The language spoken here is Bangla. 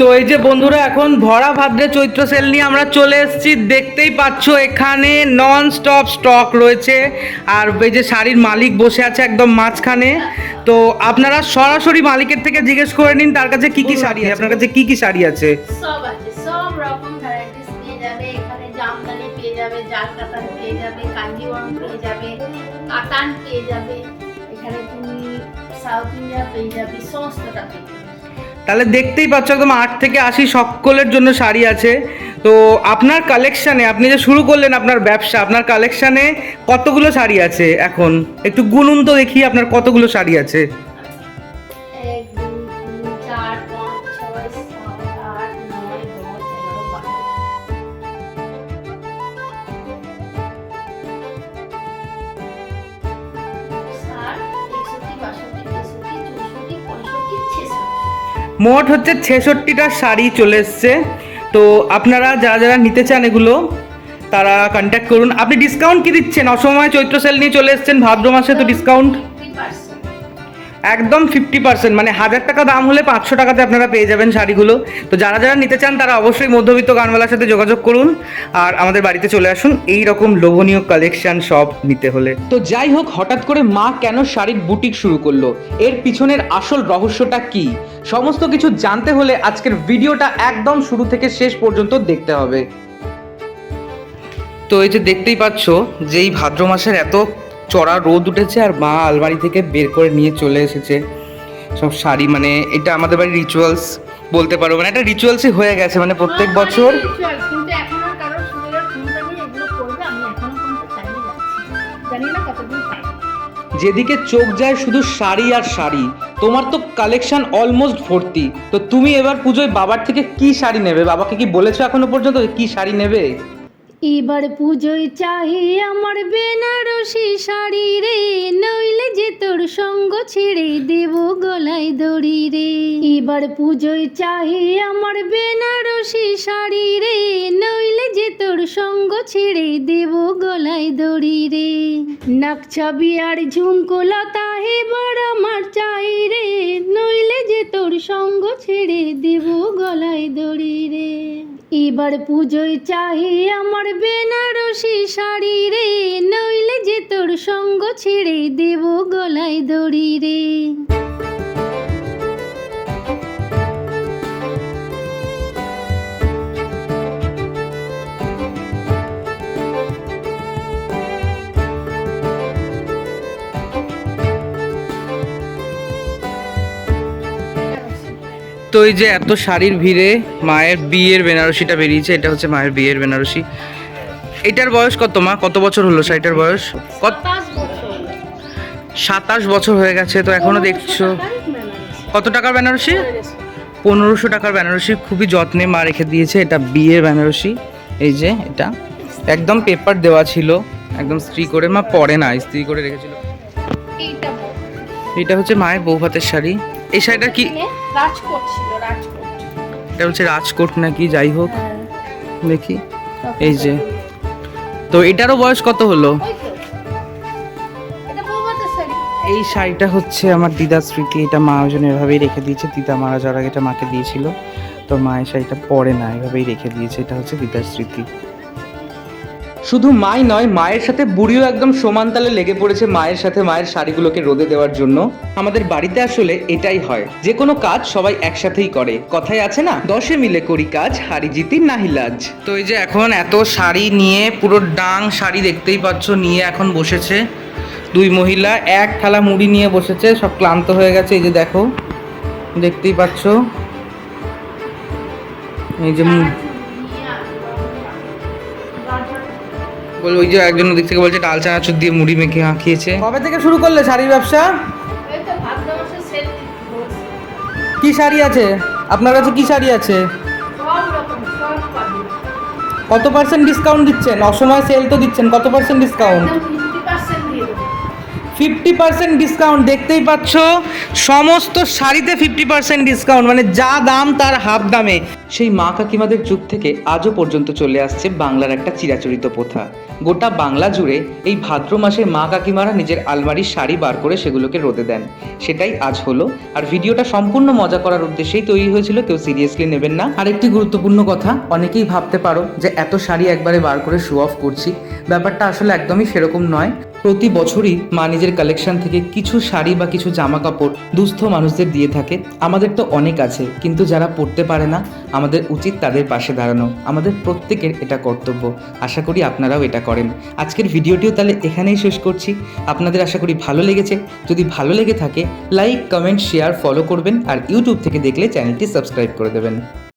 তো এই যে বন্ধুরা এখন ভরা ভাদ্রে চৈত্র সেল নিয়ে আমরা চলে এসেছি। দেখতেই পাচ্ছ এখানে নন স্টপ স্টক রয়েছে। আর এই যে শাড়ির মালিক বসে আছে একদম মাঝখানে। তো আপনারা সরাসরি মালিকের থেকে জিজ্ঞেস করে নিন তার কাছে কি কি শাড়ি আছে? আপনার কাছে কি কি শাড়ি আছে? সব আছে সব রকম ভ্যারাইটিস পেয়ে যাবে। এখানে জামদানি পেয়ে যাবে জাল কাতান পেয়ে যাবে কাঞ্জিওয়াম পেয়ে যাবে কাতান পেয়ে যাবে এখানে তুমি সাউথ ইন্ডিয়া পেয়ে যাবে সমস্তটা পেয়ে যাবে। তাহলে দেখতেই পাচ্ছ একদম আট থেকে আশি সকলের জন্য শাড়ি আছে। তো আপনার কালেকশানে আপনি যে শুরু করলেন আপনার ব্যবসা, আপনার কালেকশানে কতগুলো শাড়ি আছে এখন? একটু গুনুন তো দেখি আপনার কতগুলো শাড়ি আছে। মোট হচ্ছে ছেষট্টিটা শাড়ি চলে এসছে। তো আপনারা যারা যারা নিতে চান এগুলো, তারা কন্ট্যাক্ট করুন। আপনি ডিসকাউন্ট কি দিচ্ছেন? অসময় চৈত্র সেল নিয়ে চলে এসছেন, ভাদ্র মাসে তো ডিসকাউন্ট একদম ফিফটি পার্সেন্ট মানে হাজার টাকা দাম হলে পাঁচশো টাকাতে আপনারা পেয়ে যাবেন শাড়িগুলো। তো যারা যারা নিতে চান তারা অবশ্যই মধ্যবিত্ত গানওয়ালার সাথে যোগাযোগ করুন আর আমাদের বাড়িতে চলে আসুন। এই রকম লোভনীয় কালেকশন সব নিতে হলে। তো যাই হোক হঠাৎ করে মা কেন শাড়ির বুটিক শুরু করল? এর পিছনের আসল রহস্যটা কি? সমস্ত কিছু জানতে হলে আজকের ভিডিওটা একদম শুরু থেকে শেষ পর্যন্ত দেখতে হবে। তো এই যে দেখতেই পাচ্ছ যে এই ভাদ্র মাসের এত চড়া রোদ উঠেছে আর মা আলমারি থেকে বের করে নিয়ে চলে এসেছে। সব শাড়ি মানে এটা আমাদের বাড়ির রিচুয়ালস বলতে পারো। মানে একটা রিচুয়ালসই হয়ে গেছে মানে প্রত্যেক বছর। কতদিন পাই যেদিকে চোখ যায় শুধু শাড়ি আর শাড়ি। তোমার তো কালেকশন অলমোস্ট ভর্তি। তো তুমি এবার পুজোয় বাবার থেকে কি শাড়ি নেবে? বাবাকে কি বলেছ এখনও পর্যন্ত কি শাড়ি নেবে? এবার পুজোয় চাহি আমার বেনারসি শাড়ি রে, নইলে যে তোর সঙ্গ ছেড়ে দেব গলায় দড়ি রে। এবার পুজোয় চাহি আমার বেনারসি শাড়ি রে, নইলে যে তোর সঙ্গ ছেড়ে দেব গলায় দড়ি রে। নাকছাবি আর ঝুমকো লতা এবার আমার চাই রে, নইলে যে তোর সঙ্গ ছেড়ে দেব গলায় দড়ি রে। এবার পুজোয় চাহি আমার বেনারসি শাড়ি রে, নইলে যে তোর সঙ্গ ছেড়ে দেব গলায় দড়ি রে। তো এই যে এত শাড়ির ভিড়ে মায়ের বিয়ের বেনারসিটা বেরিয়েছে এটা হচ্ছে মায়ের বিয়ের বেনারসি। এটার বয়স কত মা? কত বছর হলো শাড়িটার বয়স? কত সাতাশ বছর। হয়ে গেছে তো এখনও দেখছ। কত টাকার বেনারসি? পনেরোশো। টাকার বেনারসি খুবই যত্নে মা রেখে দিয়েছে এটা বিয়ের বেনারসি। এই যে এটা। একদম পেপার দেওয়া ছিল একদম স্ত্রী করে মা পরে না স্ত্রী করে রেখেছিল। এটা হচ্ছে মায়ের বউ হাতের শাড়ি। এই শাড়িটা কি? রাজকোট ছিল রাজকোট। এটা হচ্ছে রাজকোট নাকি যাই হোক হ্যাঁ, দেখি। এই যে। তো এটারও বয়স কত হলো। এই শাড়িটা হচ্ছে আমার দিদার স্মৃতি এটা মা ওই জন্য এভাবেই রেখে দিয়েছে। দিদা মারা যাওয়ার আগে এটা মাকে দিয়েছিল। তো মা এই শাড়িটা পরে না এভাবেই রেখে দিয়েছে এটা হচ্ছে দিদার স্মৃতি। শুধু মাই নয়, মায়ের সাথে বুড়িও একদম সমান তালে লেগে পড়েছে মায়ের সাথে মায়ের শাড়িগুলোকে রোদে দেওয়ার জন্য। আমাদের বাড়িতে আসলে এটাই হয়। যে কোনো কাজ সবাই একসাথেই করে। কথাই আছে না, দশে মিলে করি কাজ, হারি জিতি নাহিলাজ তো এই যে এখন এত শাড়ি নিয়ে, পুরো ডাং শাড়ি দেখতেই পাচ্ছ, নিয়ে এখন বসেছে দুই মহিলা। এক থালা মুড়ি নিয়ে বসেছে, সব ক্লান্ত হয়ে গেছে, এই যে দেখো, দেখতেই পাচ্ছ। এই যে বল ওই যে একজন দিক থেকে বলছে ডাল চানাচুর দিয়ে মুড়ি মেখে খেয়েছে কবে থেকে শুরু করলে শাড়ির ব্যবসা। কি শাড়ি আছে? আপনার কাছে কি শাড়ি আছে? কত পার্সেন্ট ডিসকাউন্ট দিচ্ছেন? অসময় সেল তো দিচ্ছেন কত percent discount fifty percent discount দেখতেই পাচ্ছ। সমস্ত শাড়িতে ফিফটি পার্সেন্ট ডিসকাউন্ট মানে যা দাম তার হাফ দামে। সেই মা কাকিমাদের যুগ থেকে আজও পর্যন্ত চলে আসছে বাংলার একটা চিরাচরিত প্রথা। গোটা বাংলা জুড়ে এই ভাদ্র মাসে মা কাকিমারা নিজের আলমারির শাড়ি বার করে সেগুলোকে রোদে দেন। সেটাই আজ হলো। আর ভিডিওটা সম্পূর্ণ মজা করার উদ্দেশ্যেই তৈরি হয়েছিল, কেউ সিরিয়াসলি নেবেন না। আর একটি গুরুত্বপূর্ণ কথা, অনেকেই ভাবতে পারো যে এত শাড়ি একবারে বার করে শো অফ করছি। ব্যাপারটা আসলে একদমই সেরকম নয়। প্রতি বছরই মা নিজের কালেকশন থেকে কিছু শাড়ি বা কিছু জামা কাপড় দুস্থ মানুষদের দিয়ে থাকে। আমাদের তো অনেক আছে, কিন্তু যারা পড়তে পারে না, আমাদের উচিত তাদের পাশে দাঁড়ানো। আমাদের প্রত্যেকের এটা কর্তব্য। আশা করি আপনারাও এটা করেন। আজকের ভিডিওটিও তাহলে এখানেই শেষ করছি। আপনাদের আশা করি ভালো লেগেছে। যদি ভালো লেগে থাকে লাইক কমেন্ট শেয়ার ফলো করবেন আর ইউটিউব থেকে দেখলে চ্যানেলটি সাবস্ক্রাইব করে দেবেন।